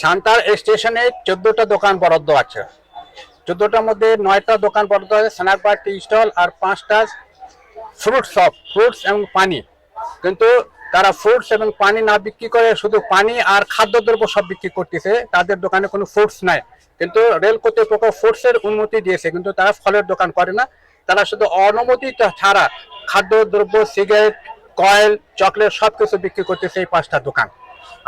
সান্তার স্টেশনে চোদ্দটা দোকান বরাদ্দ আছে। চোদ্দটার মধ্যে নয়টা দোকান বরাদ্দ আছে, স্ন্যাক বার, টি স্টল আর পাঁচটা ফ্রুট শপ, ফ্রুটস এবং পানি। কিন্তু তারা ফ্রুটস এবং পানি না বিক্রি করে শুধু পানি আর খাদ্যদ্রব্য সব বিক্রি করতেছে, তাদের দোকানে কোনো ফ্রুটস নাই। কিন্তু রেল কর্তৃপক্ষ ফ্রুটসের অনুমতি দিয়েছে, কিন্তু তারা ফলের দোকান করে না। তারা শুধু অনুমতি ছাড়া খাদ্যদ্রব্য, সিগারেট, কয়েল, চকলেট সব কিছু বিক্রি করতেছে এই পাঁচটা দোকান।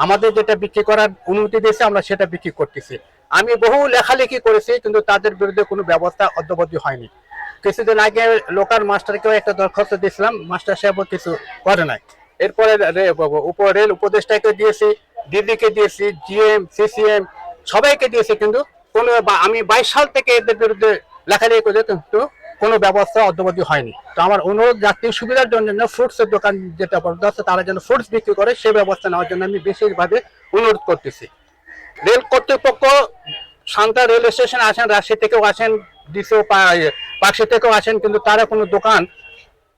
আমাদের যেটা বিক্রি করার অনুমতি দিয়েছে, আমরা সেটা বিক্রি করতেছি। আমি বহু লেখালেখি করেছি, কিন্তু তাদের বিরুদ্ধে কোনো ব্যবস্থা অদ্যবধি হয়নি। কিছুদিন আগে লোকাল মাস্টারকেও একটা দরখাস্ত দিয়েছিলাম, মাস্টার সাহেবও কিছু করে নাই। এরপরে রেল উপদেষ্টাকে দিয়েছি দিদিকে দিয়েছি, জিএম, সিসিএম, সবাইকে দিয়েছি, কিন্তু কোনো আমি বাইশ সাল থেকে এদের বিরুদ্ধে লেখালেখি করেছি, কিন্তু কোনো ব্যবস্থা অদ্যবধি হয়নি। তো আমার অনুরোধ, যাত্রীর সুবিধার জন্য ফ্রুটসের দোকান যেটা বরাদ্দ আছে, তারা যেন ফ্রুটস বিক্রি করে, সেই ব্যবস্থা নেওয়ার জন্য আমি বিশেষভাবে অনুরোধ করতেছি। রেল কর্তৃপক্ষ সান্তা রেল স্টেশন আসেন, রাজশাহী থেকেও আসেন, ডিসিও পাকশি থেকেও আসেন, কিন্তু তারা কোনো দোকান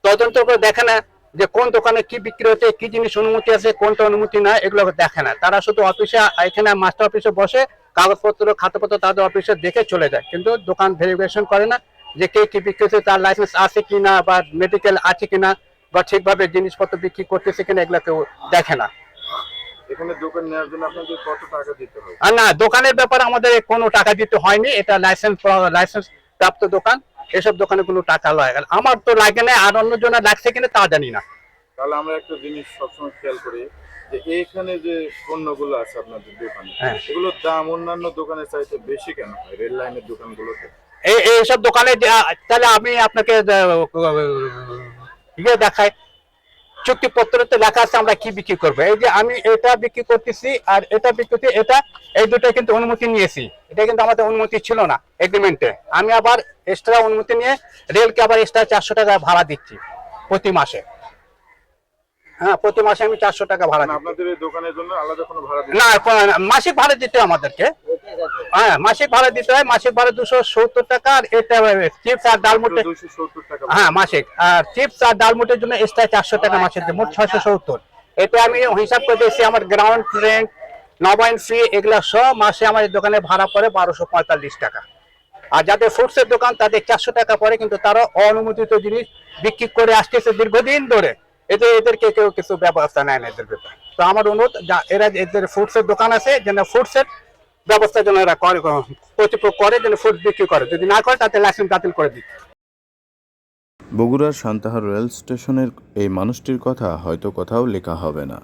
তদন্ত করে দেখে না যে কোন দোকানে কি বিক্রি হচ্ছে, কি জিনিস অনুমতি আছে, কোনটা অনুমতি না, এগুলো দেখে না। তারা শুধু অফিসে, এখানে মাস্টার অফিসে বসে, কাগজপত্র, খাতাপত্র তাদের অফিসে দেখে চলে যায়। কিন্তু দোকান ভেরিফিকেশন করে না। যে কে কি বিক্রি হচ্ছে তার লাইসেন্স আছে কিনা বা মেডিকেল আছে কিনা বা ঠিকভাবে জিনিসপত্র বিক্রি করতেছে কিনা এগুলো কেউ দেখে না। এখানে দোকান নেওয়ার জন্য আপনাদের কত টাকা দিতে হবে? না দোকানের ব্যাপারে আমাদের কোনো টাকা দিতে হয়নি এটা লাইসেন্স লাইসেন্স প্রাপ্ত দোকান এসব দোকানে কোনো টাকা লাগে। আমার তো লাগে না আর অন্য জনের লাগছে কিনা তা জানি না। তাহলে আমরা একটা জিনিস সবসময় খেয়াল করি যে এইখানে যে পণ্যগুলো আছে আপনাদের দোকানে হ্যাঁ। এগুলোর দাম অন্যান্য দোকানের চাইতে বেশি কেন হয়? রেল লাইনের দোকানগুলোতে? এইসব দোকানে তাহলে আমি আপনাকে ইয়ে দেখাই। চুক্তিপত্রতে লেখা আছে আমরা কি বিক্রি করব। এই যে আমি এটা বিক্রি করতেছি আর এটা বিক্রি করছি এটা এই দুটো কিন্তু অনুমতি নিয়েছি। এটা কিন্তু আমাদের অনুমতি ছিল না এগ্রিমেন্টে আমি আবার এক্সট্রা অনুমতি নিয়ে রেলকে আবার এক্সট্রা চারশো টাকা ভাড়া দিচ্ছি প্রতি মাসে। হ্যাঁ প্রতি মাসে আমি চারশো টাকা ভাড়া মানে আপনাদের দোকানের জন্য আলাদা কোনো ভাড়া না মাসিক ভাড়া দিতে আমাদেরকে। হ্যাঁ মাসিক ভাড়া দিতে হয় মাসিক ভাড়া দুশো সত্তর টাকা আর এটা চিপস আর ডালমুটে হ্যাঁ মাসিক। আর চিপস আর ডালমুটের জন্য এক্সট্রা চারশো টাকা মাসের মোট ছয়শো সত্তর। এটা আমি হিসাব করে দিয়েছি আমার গ্রাউন্ড রেন্ট নবায়ন ফি এগুলা সব মাসে আমার দোকানে ভাড়া পড়ে বারোশো পঁয়তাল্লিশ টাকা। আর যাদের ফুডসের দোকান তাদের চারশো টাকা পড়ে কিন্তু তারা অনুমোদিত জিনিস বিক্রি করে আসতেছে দীর্ঘদিন ধরে। এতে এদেরকে কেউ কিছু ব্যবস্থা নেয় না এদের ব্যাপারে। তো আমার অনুরোধ এরা এদের ফুডসের দোকান আছে যেন ফুডসের ব্যবস্থা যেন এরা করে, কর্তৃপক্ষ করে, যেন ফুড বিক্রি করে। যদি না করে, তাতে লাইসেন্স বাতিল করে দিচ্ছে বগুড়ার সান্তাহার রেল স্টেশনের এই মানুষটির কথা হয়তো কোথাও লেখা হবে না।